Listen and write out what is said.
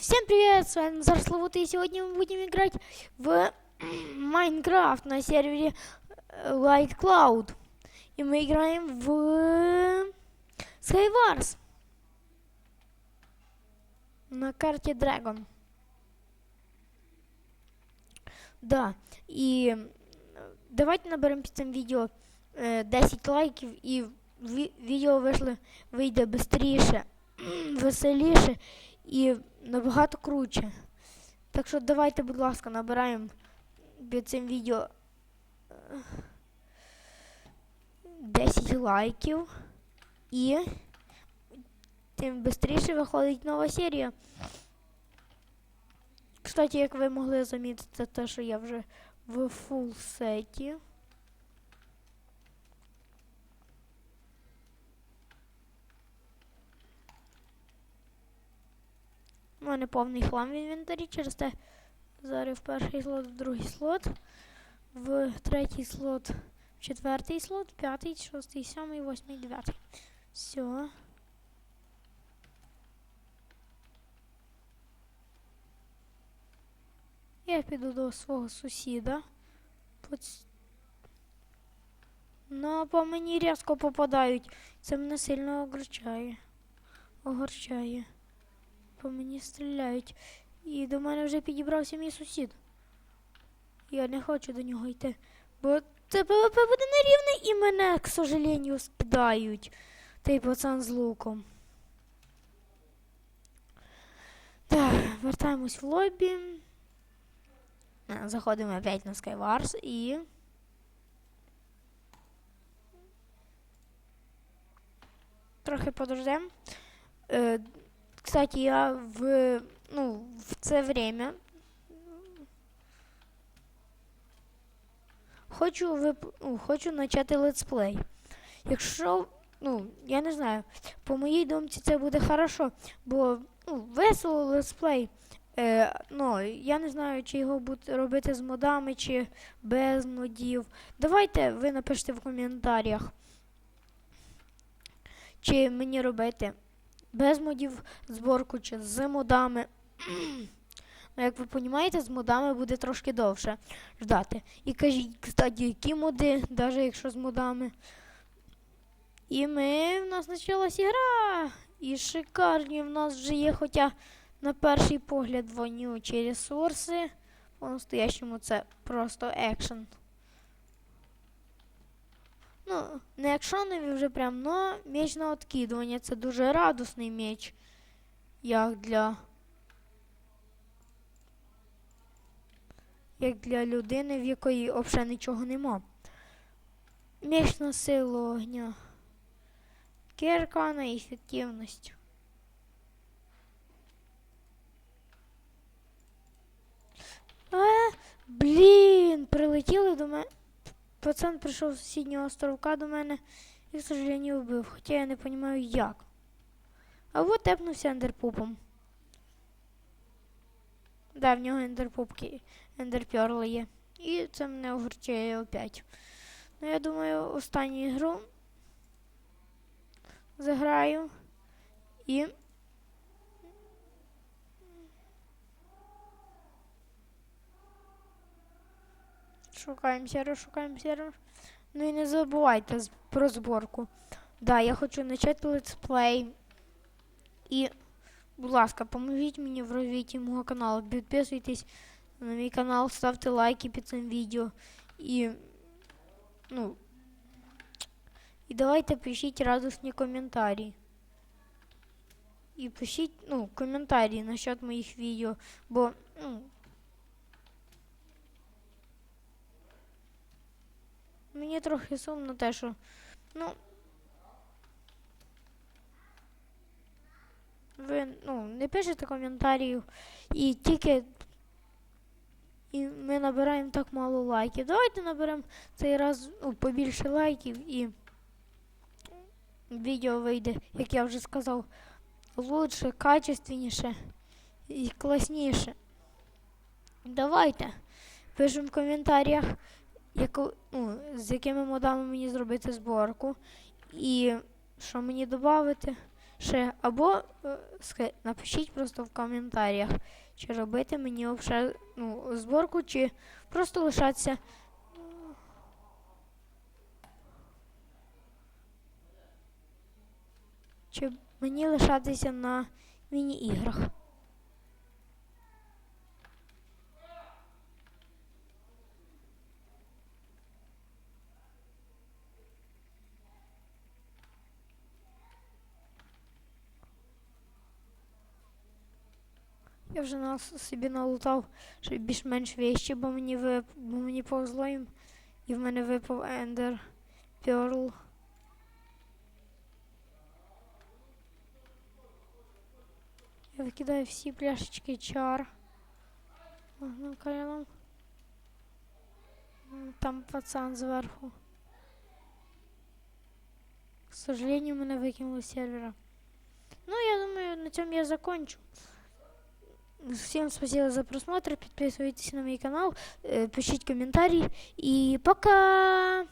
Всем привет, с вами Назар Славут, и сегодня мы будем играть в Майнкрафт на сервере э, Light Cloud. И мы играем в Skywars на карте Dragon. Да, и э, давайте наберем під цим відео е, 10 лайків і ві- відео вийшло, вийде швидше, веселіше і набагато круче. Так що давайте, будь ласка, набираємо під цим відео е, 10 лайків і тим швидше виходить нова серія. Кстати, як ви могли замітити, те, що я вже в фул сеті. Мене повний хлам в інвентарі, через те зараз в перший слот, в другий слот, в третій слот, в четвертий слот, п'ятий, шостий, сьомий, восьмий, дев'ятий. Все. Я піду до свого сусіда. Ну, по мені різко попадають. Це мене сильно огорчає. Огорчає. По мені стріляють. І до мене вже підібрався мій сусід. Я не хочу до нього йти. Бо це ПВП буде нерівне і мене, к сожалению, скидають. Той пацан з луком. Так, вертаємось в лобі. Е, Заходимо опять на Skywars і. Трохи подождем. Кстати, я в, ну, в це время хочу вип... ну, хочу почати летсплей. Якщо, ну, я не знаю, по моїй думці це буде хорошо, бо ну, весело летсплей. Е, ну, я не знаю, чи його буде робити з модами, чи без модів. Давайте ви напишете в коментарях, чи мені робити без модів зборку, чи з модами. Ну, як ви розумієте, з модами буде трошки довше ждати. І кажіть, кстати, які моди, навіть якщо з модами. І ми, в нас почалась ігра. І шикарні в нас вже є, хоча на перший погляд вонючі ресурси. По-настоящему це просто екшен. Ну, не екшонові вже прям, но меч на откидування. Це дуже радосний меч. Як для. Як для людини, в якої взагалі нічого нема. Меч на силу огня. Кірка на ефективність. А, блін, прилетіли до мене. Пацан прийшов з сусіднього островка до мене і, к сожалению, вбив. Хоча я не розумію як. А от тепнувся ендерпупом. Да, в нього ендерпупки, ендерперли є. І це мене огорчає опять. Ну, я думаю, останню гру заграю. І. Шукаємо сервер, шукаємо сервер. Ну і не забувайте про зборку. Да, я хочу почати летсплей. І, будь ласка, поможіть мені в розвитті мого каналу. Підписуйтесь на мій канал, ставте лайки під цим відео. І, ну, і давайте пишіть радісні коментарі. І пишіть, ну, коментарі насчет моїх відео, бо, ну, Мені трохи сумно те, що. Ну. Ви ну, не пишете коментарів і тільки. І ми набираємо так мало лайків. Давайте наберемо цей раз ну, побільше лайків і відео вийде, як я вже сказав, лучше, качественніше і класніше. Давайте. Пишемо в коментарях яку, ну, з якими модами мені зробити зборку, і що мені додати, ще, або е, напишіть просто в коментарях, чи робити мені вообще, ну, зборку, чи просто лишатися. Чи мені лишатися на міні-іграх. Я вже на собі налутав ще більш-менш вещі, бо мені вип... бо мені повезло їм. І в мене випав Ender Pearl. Я викидаю всі пляшечки чар. Ага, коленом. Там пацан зверху. К сожалению, мене викинули сервера. Ну, я думаю, на цьому я закончу. Всем спасибо за просмотр. Подписывайтесь на мой канал, э, пишите комментарии. И пока!